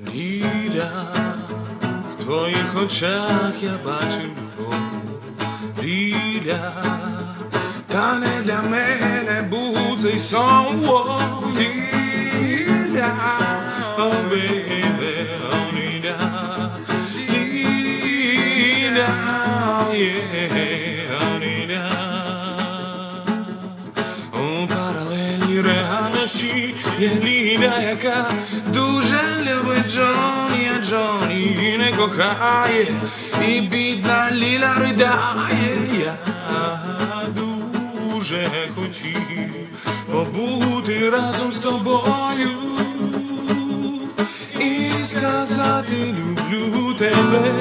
Ліля, в твоїх очах я бачив любов. Ліля, та не для мене був цей сон. Ліля, о, baby, о, Ліля, Ліля, о. У паралельній реальності є Ліля, яка дуже любить Джоні, а Джоні не кохає, і бідна Ліля ридає. Я дуже хотів побути разом з тобою і сказати люблю тебе.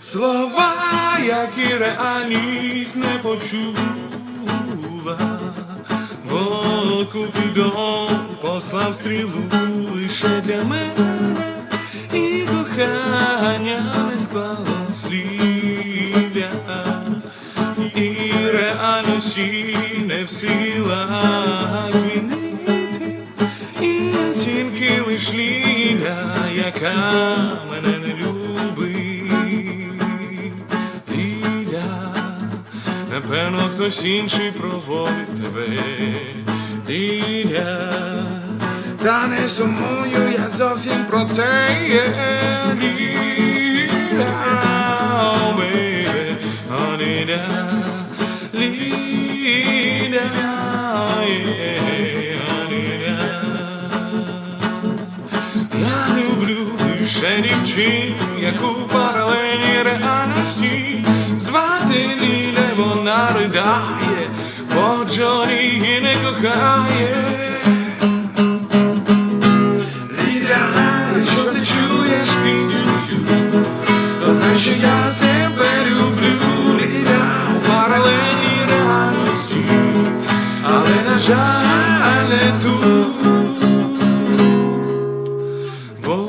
Слова, які реальність не почула, бо Купідон послав стрілу лише для мене, і кохання не склалось ліля, і реальності не в силах змінити, і тільки лиш ліля, яка мене не любить. Ліля, напевно, хтось інший проводить тебе. Ліля, та не сумую я зовсім про це. є. Я люблю лише дівчин, яку паралельній реальності звати Ліля, вона ридає, бо Джоні не кохає. Не тут. Бо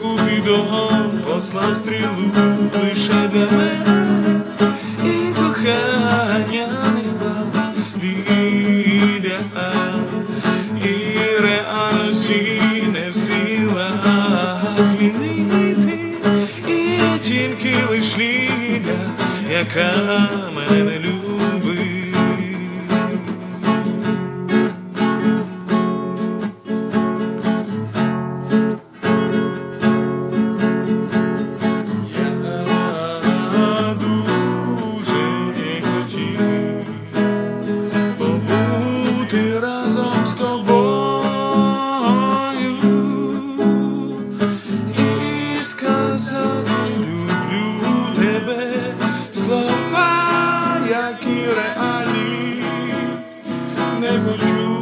Купідон послав стрілу лише для мене, і кохання не склалось ліля, і реальності не в силах змінити, і тільки лиш ліля, яка мене не почув.